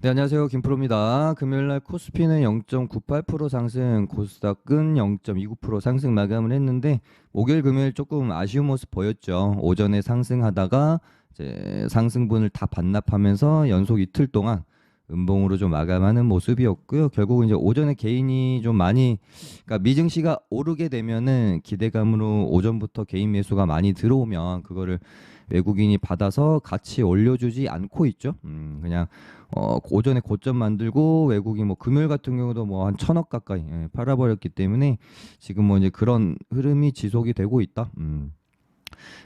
네, 안녕하세요. 김프로입니다. 금요일 날 코스피는 0.98% 상승, 코스닥은 0.29% 상승 마감을 했는데 목요일 금요일 조금 아쉬운 모습 보였죠. 오전에 상승하다가 이제 상승분을 다 반납하면서 연속 이틀 동안 음봉으로 좀 마감하는 모습이었고요. 결국 이제 오전에 개인이 좀 많이 그러니까 미증시가 오르게 되면은 기대감으로 오전부터 개인 매수가 많이 들어오면 그거를 외국인이 받아서 같이 올려주지 않고 있죠. 음, 그냥 어, 오전에 고점 만들고 외국인 뭐 금요일 같은 경우도 뭐 한 천억 가까이 예, 팔아버렸기 때문에 지금 뭐 이제 그런 흐름이 지속이 되고 있다. 음.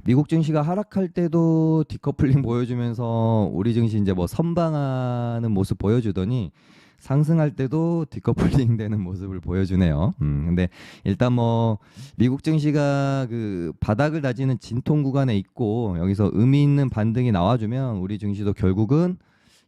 미국 증시가 하락할 때도 디커플링 보여주면서 우리 증시 이제 뭐 선방하는 모습 보여주더니 상승할 때도 디커플링 되는 모습을 보여주네요. 음, 근데 일단 뭐 미국 증시가 그 바닥을 다지는 진통 구간에 있고 여기서 의미 있는 반등이 나와주면 우리 증시도 결국은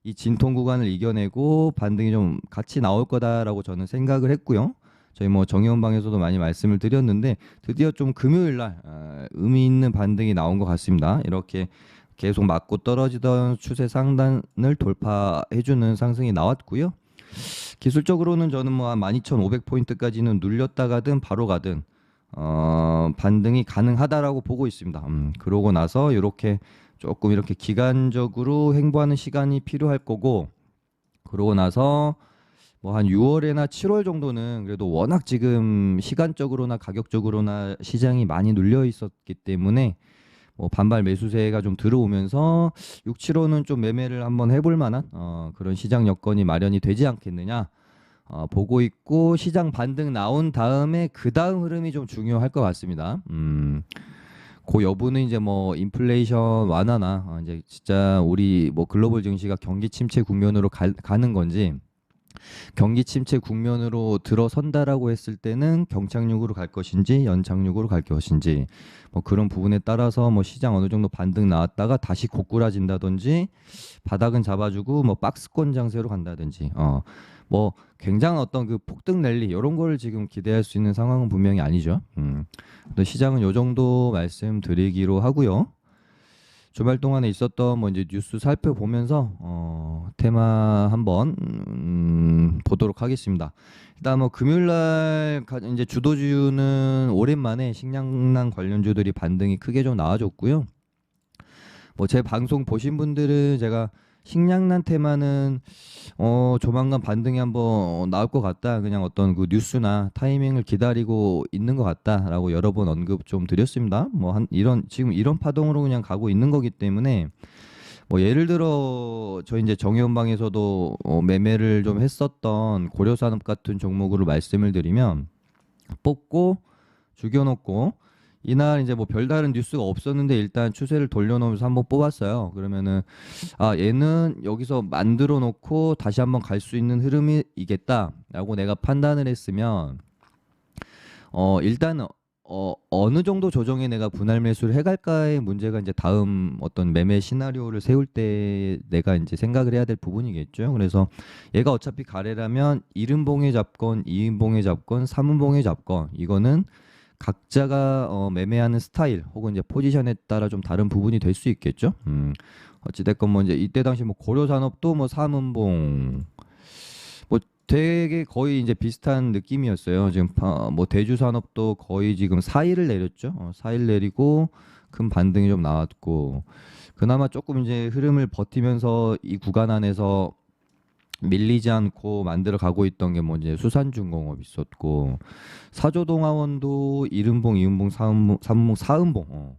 이 진통 구간을 이겨내고 반등이 좀 같이 나올 거다라고 저는 생각을 했고요. 저희 뭐 정의원 방에서도 많이 말씀을 드렸는데 드디어 좀 금요일 날 아, 의미 있는 반등이 나온 것 같습니다. 이렇게 계속 맞고 떨어지던 추세 상단을 돌파해주는 상승이 나왔고요. 기술적으로는 저는 뭐 한 12,500포인트까지는 눌렸다가든 바로 가든 어, 반등이 가능하다라고 보고 있습니다. 음, 그러고 나서 이렇게 조금 이렇게 기간적으로 행보하는 시간이 필요할 거고 그러고 나서 뭐 한 6월에나 7월 정도는 그래도 워낙 지금 시간적으로나 가격적으로나 시장이 많이 눌려 있었기 때문에 뭐 반발 매수세가 좀 들어오면서 6, 7호는 좀 매매를 한번 해볼 만한 어, 그런 시장 여건이 마련이 되지 않겠느냐 어, 보고 있고 시장 반등 나온 다음에 그 다음 흐름이 좀 중요할 것 같습니다. 음, 그 여부는 이제 뭐 인플레이션 완화나 어, 이제 진짜 우리 뭐 글로벌 증시가 경기 침체 국면으로 가, 가는 건지 경기 침체 국면으로 들어선다라고 했을 때는 경착륙으로 갈 것인지 연착륙으로 갈 것인지 뭐 그런 부분에 따라서 뭐 시장 어느 정도 반등 나왔다가 다시 고꾸라진다든지 바닥은 잡아주고 뭐 박스권 장세로 간다든지 어 뭐 굉장한 어떤 그 폭등 랠리 이런 걸 지금 기대할 수 있는 상황은 분명히 아니죠. 음. 또 시장은 요 정도 말씀드리기로 하고요. 주말 동안에 있었던 뭐 이제 뉴스 살펴보면서 어, 테마 한번 음, 보도록 하겠습니다. 일단 뭐 금요일 날 가- 이제 주도주는 오랜만에 식량난 관련주들이 반등이 크게 좀 나와줬고요. 뭐 제 방송 보신 분들은 제가 식량난 테마는 어 조만간 반등이 한번 나올 것 같다. 그냥 어떤 그 뉴스나 타이밍을 기다리고 있는 것 같다라고 여러 번 언급 좀 드렸습니다. 뭐 한 이런 지금 이런 파동으로 그냥 가고 있는 거기 때문에 뭐 예를 들어 저희 이제 정의원방에서도 어 매매를 좀 했었던 고려산업 같은 종목으로 말씀을 드리면 뽑고 죽여놓고 이날 이제 뭐 별다른 뉴스가 없었는데 일단 추세를 돌려놓으면서 한번 뽑았어요. 그러면은 아 얘는 여기서 만들어 놓고 다시 한번 갈 수 있는 흐름이겠다라고 내가 판단을 했으면 어 일단 어 어느 정도 조정에 내가 분할 매수를 해갈까의 문제가 이제 다음 어떤 매매 시나리오를 세울 때 내가 이제 생각을 해야 될 부분이겠죠. 그래서 얘가 어차피 가래라면 1인봉에 잡건 2인봉에 잡건 3인봉에 잡건 이거는 각자가 어, 매매하는 스타일 혹은 이제 포지션에 따라 좀 다른 부분이 될 수 있겠죠. 음, 어찌됐건 뭐 이제 이때 당시 뭐 고려산업도 뭐 삼은봉 뭐 되게 거의 이제 비슷한 느낌이었어요. 지금 파- 뭐 대주산업도 거의 지금 4일을 내렸죠. 어, 4일 내리고 큰 반등이 좀 나왔고 그나마 조금 이제 흐름을 버티면서 이 구간 안에서 밀리지 않고 만들어 가고 있던 게 뭐 이제 수산중공업 있었고 사조동화원도 이른봉, 이은봉, 사은봉, 삼봉, 사은봉 어.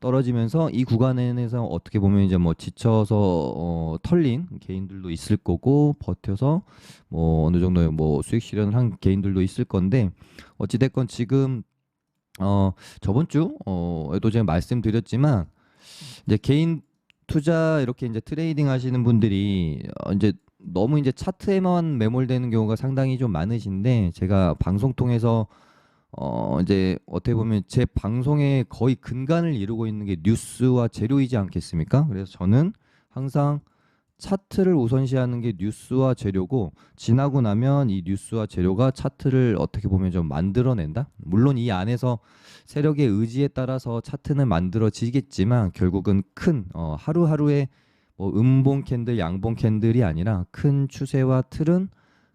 떨어지면서 이 구간에서 어떻게 보면 이제 뭐 지쳐서 어, 털린 개인들도 있을 거고 버텨서 뭐 어느 정도의 뭐 수익 실현을 한 개인들도 있을 건데 어찌 됐건 지금 어 저번 주 어에도 제가 말씀드렸지만 이제 개인 투자 이렇게 이제 트레이딩 하시는 분들이 어, 이제 너무 이제 차트에만 매몰되는 경우가 상당히 좀 많으신데 제가 방송 통해서 어 이제 어떻게 보면 제 방송의 거의 근간을 이루고 있는 게 뉴스와 재료이지 않겠습니까? 그래서 저는 항상 차트를 우선시하는 게 뉴스와 재료고 지나고 나면 이 뉴스와 재료가 차트를 어떻게 보면 좀 만들어낸다. 물론 이 안에서 세력의 의지에 따라서 차트는 만들어지겠지만 결국은 큰 어, 하루하루의 뭐 음봉 캔들, 양봉 캔들이 아니라 큰 추세와 틀은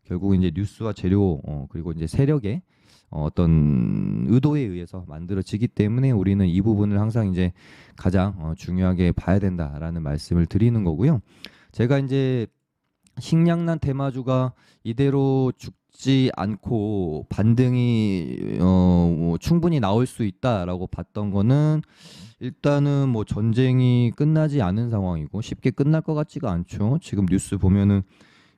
결국 이제 뉴스와 재료 어, 그리고 이제 세력의 어, 어떤 의도에 의해서 만들어지기 때문에 우리는 이 부분을 항상 이제 가장 어, 중요하게 봐야 된다라는 말씀을 드리는 거고요. 제가 이제 식량난 테마주가 이대로 죽지 않고 반등이 어, 뭐 충분히 나올 수 있다라고 봤던 거는 일단은 뭐 전쟁이 끝나지 않은 상황이고 쉽게 끝날 것 같지가 않죠. 지금 뉴스 보면은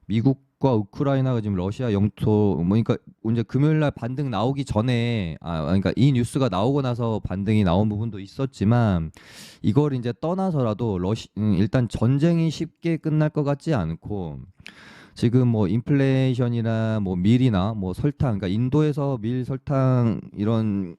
미국 과 우크라이나가 지금 러시아 영토 뭐 그러니까 이제 금요일 날 반등 나오기 전에 아 그러니까 이 뉴스가 나오고 나서 반등이 나온 부분도 있었지만 이걸 이제 떠나서라도 러시 음, 일단 전쟁이 쉽게 끝날 것 같지 않고 지금 뭐 인플레이션이나 뭐 밀이나 뭐 설탕 그러니까 인도에서 밀 설탕 이런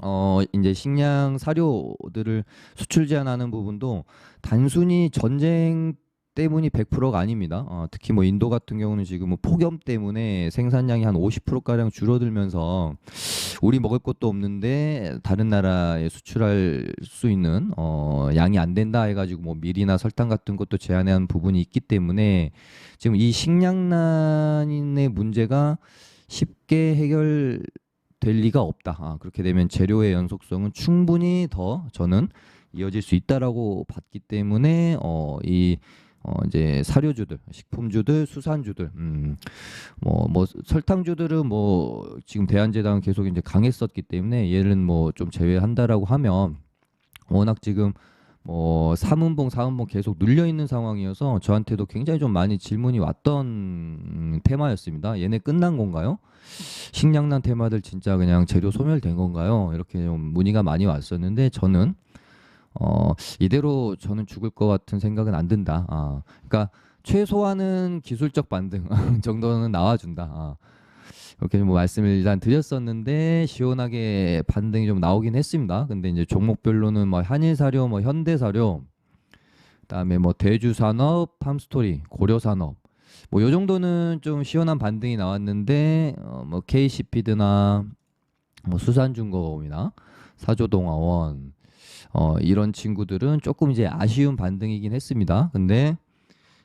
어 이제 식량 사료들을 수출 제한하는 부분도 단순히 전쟁 때문이 100%가 아닙니다. 어, 특히 뭐 인도 같은 경우는 지금 뭐 폭염 때문에 생산량이 한 50% 가량 줄어들면서 우리 먹을 것도 없는데 다른 나라에 수출할 수 있는 어, 양이 안 된다 해가지고 뭐 밀이나 설탕 같은 것도 제한한 부분이 있기 때문에 지금 이 식량난의 문제가 쉽게 해결 될 리가 없다. 아, 그렇게 되면 재료의 연속성은 충분히 더 저는 이어질 수 있다라고 봤기 때문에 어, 이 어, 이제 사료주들, 식품주들, 수산주들, 음, 뭐, 뭐, 설탕주들은 뭐, 지금 대한제당은 계속 이제 강했었기 때문에 얘는 뭐 좀 제외한다라고 하면 워낙 지금 뭐 3운봉, 4운봉 계속 눌려 있는 상황이어서 저한테도 굉장히 좀 많이 질문이 왔던 음, 테마였습니다. 얘네 끝난 건가요? 식량난 테마들 진짜 그냥 재료 소멸된 건가요? 이렇게 좀 문의가 많이 왔었는데 저는 어, 이대로 저는 죽을 것 같은 생각은 안 든다. 아, 그러니까 최소한은 기술적 반등 정도는 나와준다. 아, 이렇게 뭐 말씀을 일단 드렸었는데 시원하게 반등이 좀 나오긴 했습니다. 근데 이제 종목별로는 뭐 한일사료, 뭐 현대사료, 그다음에 뭐 대주산업, 팜스토리, 고려산업 뭐 요 정도는 좀 시원한 반등이 나왔는데 어, 뭐 KC피드나 뭐 수산중공업이나 사조동화원 어, 이런 친구들은 조금 이제 아쉬운 반등이긴 했습니다. 근데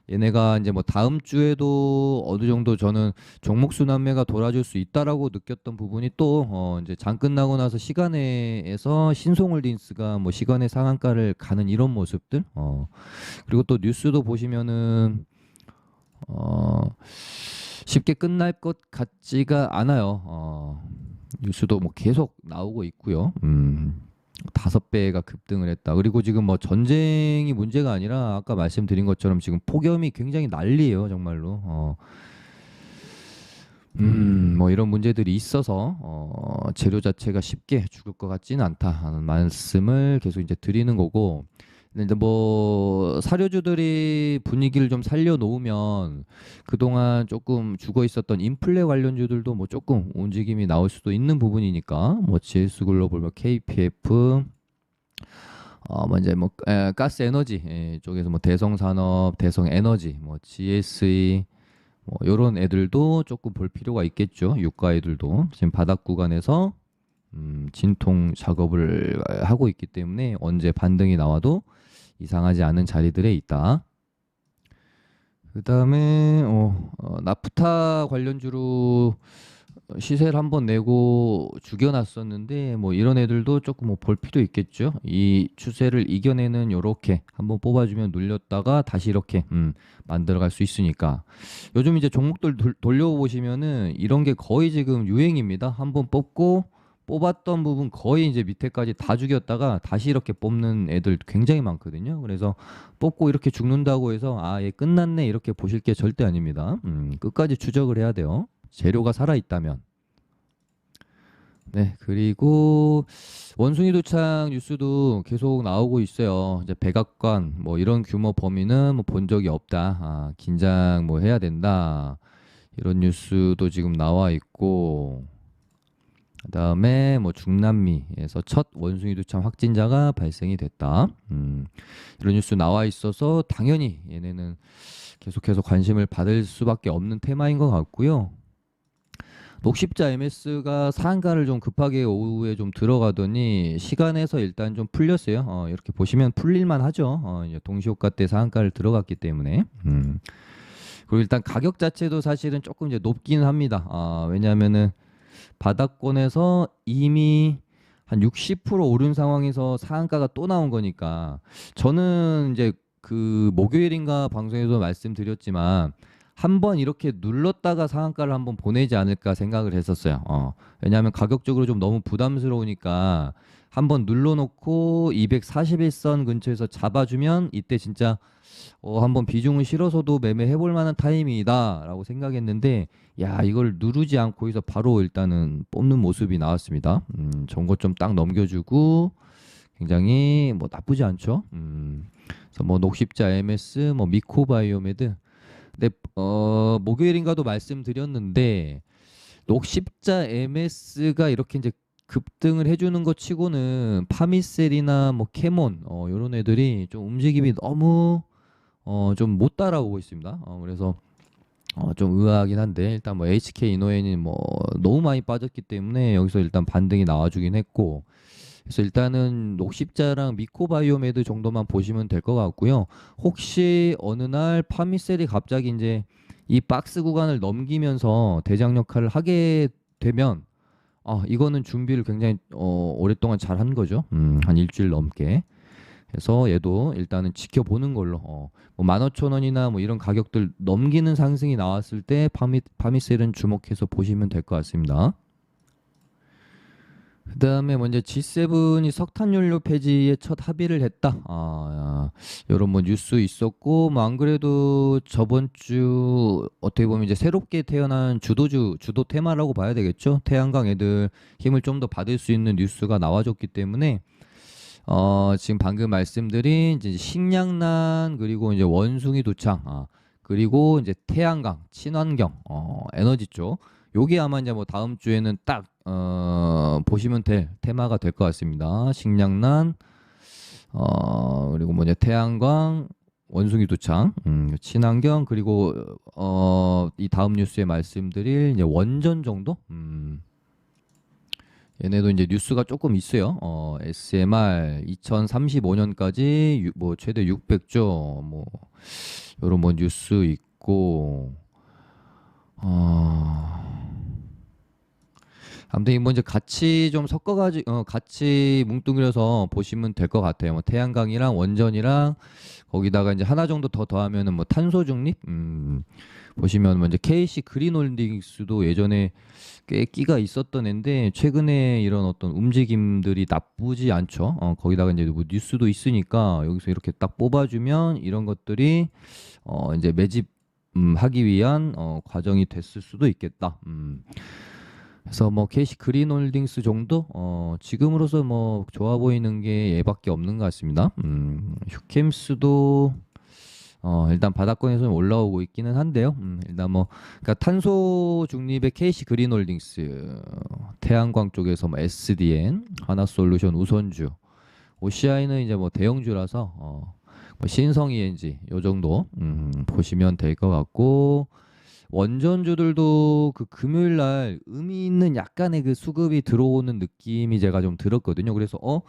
얘네가 이제 뭐 다음 주에도 어느 정도 저는 종목 순환매가 돌아줄 수 있다라고 느꼈던 부분이 또 어, 이제 장 끝나고 나서 시간에에서 신송홀딩스가 뭐 시간의 상한가를 가는 이런 모습들 어, 그리고 또 뉴스도 보시면은 어, 쉽게 끝날 것 같지가 않아요. 어, 뉴스도 뭐 계속 나오고 있고요. 음. 다섯 배가 급등을 했다. 그리고 지금 뭐 전쟁이 문제가 아니라 아까 말씀드린 것처럼 지금 폭염이 굉장히 난리예요, 정말로. 어. 음, 뭐 이런 문제들이 있어서 어, 재료 자체가 쉽게 죽을 것 같지는 않다 하는 말씀을 계속 이제 드리는 거고 근데 이제 뭐 사료주들이 분위기를 좀 살려놓으면 그동안 조금 죽어 있었던 인플레 관련주들도 뭐 조금 움직임이 나올 수도 있는 부분이니까 뭐 GS 글로벌, 뭐 KPF 어뭐 이제 뭐 에, 가스 에너지 에, 쪽에서 뭐 대성 산업, 대성 에너지, 뭐 GSE 뭐 요런 애들도 조금 볼 필요가 있겠죠. 유가 애들도 지금 바닥 구간에서 음, 진통 작업을 하고 있기 때문에 언제 반등이 나와도 이상하지 않은 자리들에 있다. 그 다음에 어, 어, 나프타 관련주로 시세를 한번 내고 죽여놨었는데 뭐 이런 애들도 조금 뭐 볼 필요 있겠죠. 이 추세를 이겨내는 요렇게 한번 뽑아주면 눌렸다가 다시 이렇게 음, 만들어갈 수 있으니까 요즘 이제 종목들 돌려보시면은 이런 게 거의 지금 유행입니다. 한번 뽑고 뽑았던 부분 거의 이제 밑에까지 다 죽였다가 다시 이렇게 뽑는 애들 굉장히 많거든요. 그래서 뽑고 이렇게 죽는다고 해서 아, 얘 끝났네 이렇게 보실 게 절대 아닙니다. 음, 끝까지 추적을 해야 돼요. 재료가 살아 있다면. 네, 그리고 원숭이 도착 뉴스도 계속 나오고 있어요. 이제 백악관 뭐 이런 규모 범위는 뭐 본 적이 없다. 아, 긴장 뭐 해야 된다. 이런 뉴스도 지금 나와 있고 그다음에 뭐 중남미에서 첫 원숭이 두참 확진자가 발생이 됐다. 음, 이런 뉴스 나와 있어서 당연히 얘네는 계속해서 관심을 받을 수밖에 없는 테마인 것 같고요. 녹십자 MS가 상한가를 좀 급하게 오후에 좀 들어가더니 시간에서 일단 좀 풀렸어요. 어, 이렇게 보시면 풀릴만 하죠. 어, 이제 동시호가 때 상한가를 들어갔기 때문에. 음. 그리고 일단 가격 자체도 사실은 조금 이제 높기는 합니다. 아, 왜냐하면은 바닥권에서 이미 한 60% 오른 상황에서 상한가가 또 나온 거니까 저는 이제 그 목요일인가 방송에서 말씀드렸지만 한번 이렇게 눌렀다가 상한가를 한번 보내지 않을까 생각을 했었어요. 어. 왜냐하면 가격적으로 좀 너무 부담스러우니까 한번 눌러놓고 241선 근처에서 잡아주면 이때 진짜 어, 한번 비중을 실어서도 매매해 볼 만한 타이밍이다라고 생각했는데 야 이걸 누르지 않고 여기서 바로 일단은 뽑는 모습이 나왔습니다. 음, 전고점 딱 넘겨주고 굉장히 뭐 나쁘지 않죠. 음, 그래서 뭐 녹십자 MS, 뭐 미코바이오메드 근데 어 목요일인가도 말씀드렸는데 녹십자 MS가 이렇게 이제 급등을 해주는 것 치고는 파미셀이나 뭐 캐몬 어 요런 애들이 좀 움직임이 너무 어 좀 못 따라오고 있습니다. 어 그래서 어 좀 의아하긴 한데 일단 뭐 HK 이노엔이 뭐 너무 많이 빠졌기 때문에 여기서 일단 반등이 나와주긴 했고 그래서 일단은 녹십자랑 미코바이오메드 정도만 보시면 될 것 같고요. 혹시 어느 날 파미셀이 갑자기 이제 이 박스 구간을 넘기면서 대장 역할을 하게 되면 아 이거는 준비를 굉장히 어, 오랫동안 잘 한 거죠. 음, 한 일주일 넘게. 그래서 얘도 일단은 지켜보는 걸로 어, 뭐 15,000원이나 뭐 이런 가격들 넘기는 상승이 나왔을 때 파미, 파미셀은 주목해서 보시면 될 것 같습니다. 그 다음에 먼저 G7이 석탄 연료 폐지에 첫 합의를 했다. 아, 이런 뭐 뉴스 있었고, 뭐 안 그래도 저번 주 어떻게 보면 이제 새롭게 태어난 주도주 주도 테마라고 봐야 되겠죠. 태양광 애들 힘을 좀 더 받을 수 있는 뉴스가 나와줬기 때문에 어, 지금 방금 말씀드린 이제 식량난 그리고 이제 원숭이 도창 아, 그리고 이제 태양광, 친환경, 어, 에너지 쪽 요게 아마 이제 뭐 다음 주에는 딱 어, 보시면 될 테마가 될 것 같습니다. 식량난 어, 그리고 뭐냐 태양광 원숭이 두창, 음, 친환경 그리고 어, 이 다음 뉴스에 말씀드릴 이제 원전 정도. 음, 얘네도 이제 뉴스가 조금 있어요. 어, SMR 2035년까지 뭐 최대 600조 뭐 요런 뭐 뉴스 있고 아무튼 이뭐 이제 같이 좀 섞어가지고 어, 같이 뭉뚱그려서 보시면 될 것 같아요. 뭐 태양광이랑 원전이랑 거기다가 이제 하나 정도 더 더하면은 뭐 탄소 중립 음, 보시면 먼저 KC 그린홀딩스도 예전에 꽤 끼가 있었던 앤데 최근에 이런 어떤 움직임들이 나쁘지 않죠. 어, 거기다가 이제 뭐 뉴스도 있으니까 여기서 이렇게 딱 뽑아주면 이런 것들이 어, 이제 매집 음, 하기 위한 어, 과정이 됐을 수도 있겠다. 음. 그래서 뭐 KC 그린홀딩스 정도 어, 지금으로서 뭐 좋아 보이는 게 얘밖에 없는 것 같습니다. 음, 휴캠스도 어, 일단 바닥권에서 올라오고 있기는 한데요. 음, 일단 뭐 그러니까 탄소 중립의 KC 그린홀딩스 태양광 쪽에서 뭐 SDN 하나솔루션 우선주 OCI는 이제 뭐 대형주라서 어, 뭐 신성 ENG 요 정도 음, 보시면 될 것 같고 원전주들도 그 금요일 날 의미 있는 약간의 그 수급이 들어오는 느낌이 제가 좀 들었거든요. 그래서 어,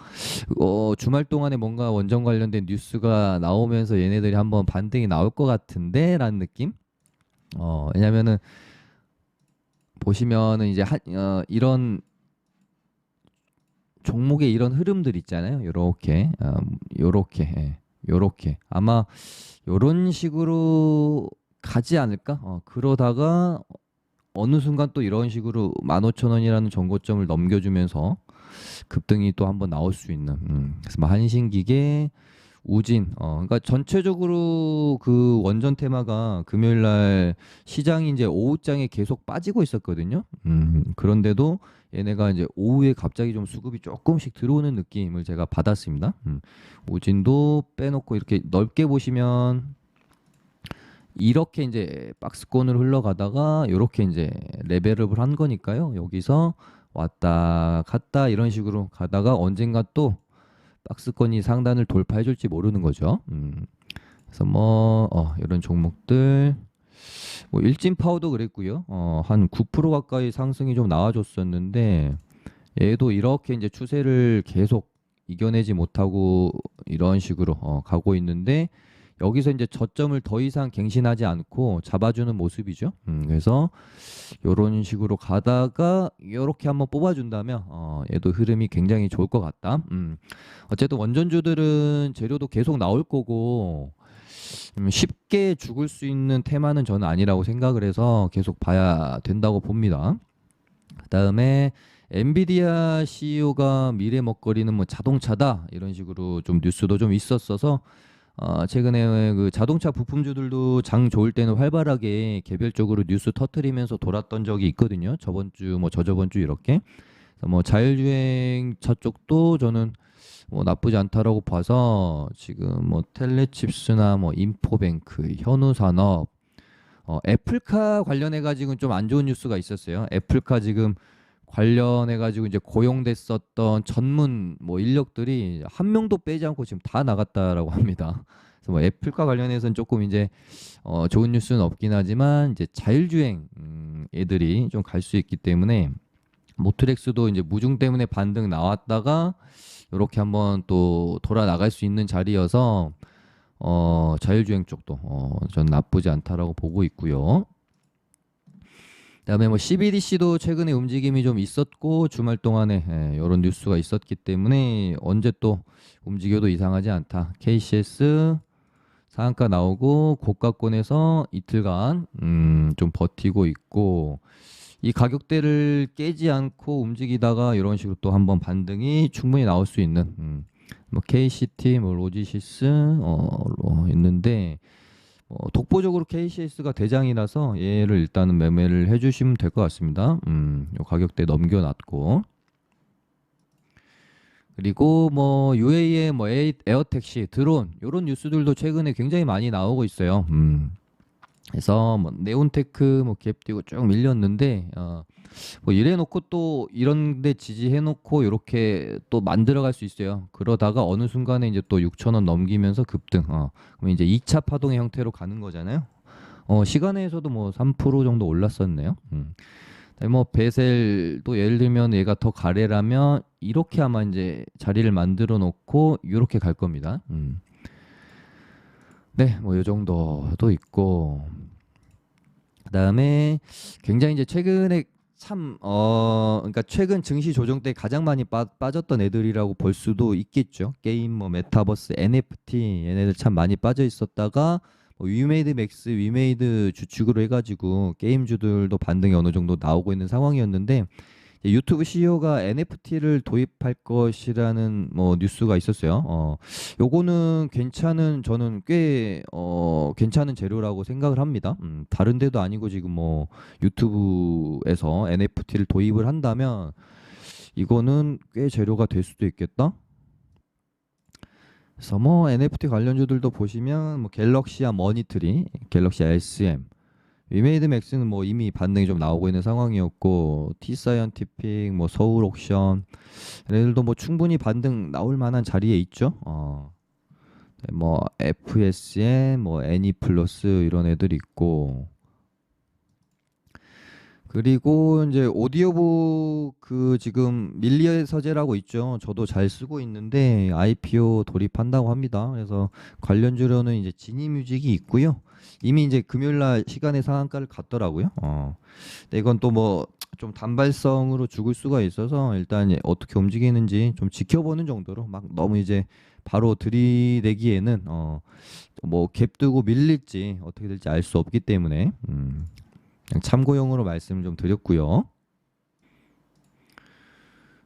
어 주말 동안에 뭔가 원전 관련된 뉴스가 나오면서 얘네들이 한번 반등이 나올 것 같은데라는 느낌. 어 왜냐면은 보시면은 이제 한 어, 이런 종목의 이런 흐름들 있잖아요. 요렇게 어, 요렇게 예, 요렇게 아마 요런 식으로 가지 않을까? 어, 그러다가 어느 순간 또 이런 식으로 15,000원이라는 정고점을 넘겨주면서 급등이 또 한번 나올 수 있는 음, 그래서 뭐 한신기계 우진 어 그러니까 전체적으로 그 원전 테마가 금요일 날 시장이 이제 오후장에 계속 빠지고 있었거든요. 음 그런데도 얘네가 이제 오후에 갑자기 좀 수급이 조금씩 들어오는 느낌을 제가 받았습니다. 음 우진도 빼놓고 이렇게 넓게 보시면 이렇게 이제 박스권을 흘러가다가 이렇게 이제 레벨업을 한 거니까요. 여기서 왔다 갔다 이런 식으로 가다가 언젠가 또 박스권이 상단을 돌파해 줄지 모르는 거죠. 음. 그래서 뭐 어, 이런 종목들 뭐 일진 파워도 그랬고요. 어, 한 9% 가까이 상승이 좀 나와줬었는데 얘도 이렇게 이제 추세를 계속 이겨내지 못하고 이런 식으로 어, 가고 있는데 여기서 이제 저점을 더 이상 갱신하지 않고 잡아주는 모습이죠. 음, 그래서 이런 식으로 가다가 이렇게 한번 뽑아준다면 어, 얘도 흐름이 굉장히 좋을 것 같다. 음, 어쨌든 원전주들은 재료도 계속 나올 거고 음, 쉽게 죽을 수 있는 테마는 저는 아니라고 생각을 해서 계속 봐야 된다고 봅니다. 그 다음에 엔비디아 CEO가 미래 먹거리는 뭐 자동차다 이런 식으로 좀 뉴스도 좀 있었어서 어, 최근에 그 자동차 부품주들도 장 좋을 때는 활발하게 개별적으로 뉴스 터트리면서 돌았던 적이 있거든요. 저번 주 뭐 저저번 주 이렇게 그래서 뭐 자율주행차 쪽도 저는 뭐 나쁘지 않다라고 봐서 지금 뭐 텔레칩스나 뭐 인포뱅크, 현우산업, 어, 애플카 관련해 가지고는 좀 안 좋은 뉴스가 있었어요. 애플카 지금 관련해 가지고 이제 고용됐었던 전문 뭐 인력들이 한 명도 빼지 않고 지금 다 나갔다라고 합니다. 그래서 뭐 애플과 관련해서는 조금 이제 어 좋은 뉴스는 없긴 하지만 이제 자율주행 음 애들이 좀 갈 수 있기 때문에 모트렉스도 이제 무중 때문에 반등 나왔다가 이렇게 한번 또 돌아 나갈 수 있는 자리여서 어 자율주행 쪽도 어 전 나쁘지 않다라고 보고 있고요. 그다음에 뭐 CBDC도 최근에 움직임이 좀 있었고 주말 동안에 예, 이런 뉴스가 있었기 때문에 언제 또 움직여도 이상하지 않다. KCS 상한가 나오고 고가권에서 이틀간 음, 좀 버티고 있고 이 가격대를 깨지 않고 움직이다가 이런 식으로 또 한번 반등이 충분히 나올 수 있는 음, 뭐 KCT, 뭐 로지시스 어, 로 있는데 어, 독보적으로 KCS가 대장이라서 얘를 일단은 매매를 해주시면 될 것 같습니다. 음, 요 가격대 넘겨놨고 그리고 뭐 UA의 뭐 에어택시, 드론 이런 뉴스들도 최근에 굉장히 많이 나오고 있어요. 음. 그래서 뭐 네온테크 뭐 갭 뛰고 쭉 밀렸는데 어, 뭐 이래놓고 또 이런데 지지해놓고 이렇게 또 만들어갈 수 있어요. 그러다가 어느 순간에 이제 또 6천 원 넘기면서 급등. 어, 그럼 이제 2차 파동의 형태로 가는 거잖아요. 어, 시간에서도 뭐 3% 정도 올랐었네요. 음. 뭐 베셀도 예를 들면 얘가 더 가래라면 이렇게 아마 이제 자리를 만들어 놓고 이렇게 갈 겁니다. 음. 네, 뭐 요 정도도 있고 그다음에 굉장히 이제 최근에 참 어 그러니까 최근 증시 조정 때 가장 많이 빠, 빠졌던 애들이라고 볼 수도 있겠죠. 게임 뭐 메타버스, NFT 얘네들 참 많이 빠져 있었다가 뭐 위메이드 맥스, 위메이드 주축으로 해가지고 게임주들도 반등이 어느 정도 나오고 있는 상황이었는데 유튜브 CEO가 NFT를 도입할 것이라는 뭐 뉴스가 있었어요. 어, 요거는 괜찮은 저는 꽤 어, 괜찮은 재료라고 생각을 합니다. 음, 다른 데도 아니고 지금 뭐 유튜브에서 NFT를 도입을 한다면 이거는 꽤 재료가 될 수도 있겠다. 그래서 뭐 NFT 관련주들도 보시면 뭐 갤럭시아 머니트리, 갤럭시 SM, 위메이드 맥스는 뭐 이미 반등이 좀 나오고 있는 상황이었고 티사이언티픽, 뭐 서울 옥션 얘네들도 뭐 충분히 반등 나올 만한 자리에 있죠. 어. 네, 뭐 FSM, 뭐 애니 플러스 이런 애들 있고 그리고 이제 오디오북 그 지금 밀리의 서재라고 있죠. 저도 잘 쓰고 있는데 IPO 돌입한다고 합니다. 그래서 관련주로는 이제 지니뮤직이 있고요. 이미 이제 금요일 날 시간의 상한가를 갔더라고요. 어. 근데 이건 또 뭐 좀 단발성으로 죽을 수가 있어서 일단 어떻게 움직이는지 좀 지켜보는 정도로 막 너무 이제 바로 들이대기에는 어 뭐갭 두고 밀릴지 어떻게 될지 알 수 없기 때문에 음. 참고용으로 말씀을 좀 드렸고요.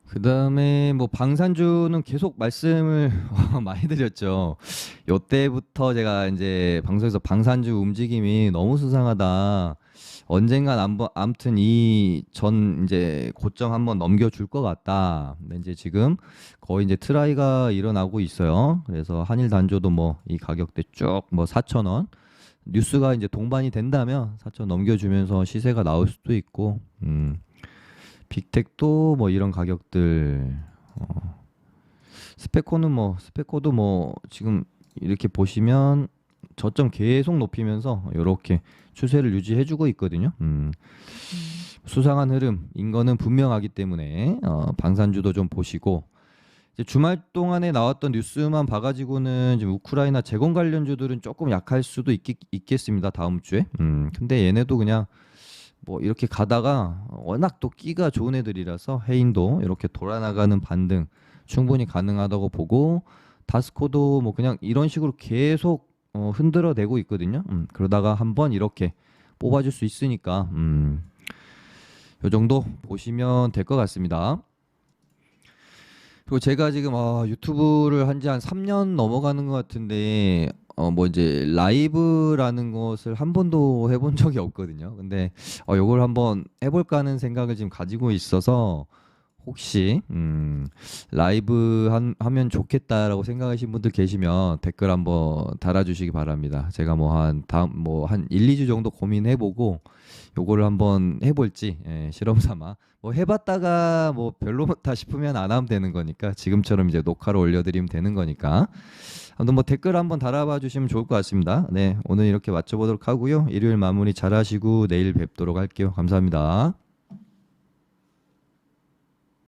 그 다음에 뭐 방산주는 계속 말씀을 많이 드렸죠. 요때부터 제가 이제 방송에서 방산주 움직임이 너무 수상하다. 언젠간 안번 아무튼 이 전 이제 고점 한번 넘겨줄 것 같다. 근데 이제 지금 거의 이제 트라이가 일어나고 있어요. 그래서 한일 단조도 뭐 이 가격대 쭉 뭐 4천 원 뉴스가 이제 동반이 된다면 4천 넘겨주면서 시세가 나올 수도 있고, 음, 빅텍도 뭐 이런 가격들, 어, 스페코는 뭐 스페코도 뭐 지금 이렇게 보시면 저점 계속 높이면서 이렇게 추세를 유지해주고 있거든요. 음. 수상한 흐름인 거는 분명하기 때문에 어, 방산주도 좀 보시고 주말 동안에 나왔던 뉴스만 봐가지고는 지금 우크라이나 재건 관련주들은 조금 약할 수도 있겠, 있겠습니다 다음 주에. 음, 근데 얘네도 그냥 뭐 이렇게 가다가 워낙 또 끼가 좋은 애들이라서 해인도 이렇게 돌아나가는 반등 충분히 가능하다고 보고 다스코도 뭐 그냥 이런 식으로 계속 어, 흔들어내고 있거든요. 음, 그러다가 한번 이렇게 뽑아줄 수 있으니까 음, 요 정도 보시면 될 것 같습니다. 그리고 제가 지금 아, 유튜브를 한 지 한 3년 넘어가는 것 같은데 어 뭐 이제 라이브라는 것을 한 번도 해본 적이 없거든요. 근데 어 요걸 한번 해볼까 하는 생각을 지금 가지고 있어서 혹시 음 라이브 한, 하면 좋겠다라고 생각하신 분들 계시면 댓글 한번 달아주시기 바랍니다. 제가 뭐 한 다음 뭐 한 1, 2주 정도 고민해보고 요거를 한번 해볼지 예, 실험 삼아 뭐 해봤다가 뭐 별로다 싶으면 안 하면 되는 거니까 지금처럼 이제 녹화로 올려드리면 되는 거니까 아무튼 뭐 댓글 한번 달아봐 주시면 좋을 것 같습니다. 네 오늘 이렇게 맞춰보도록 하고요. 일요일 마무리 잘하시고 내일 뵙도록 할게요. 감사합니다.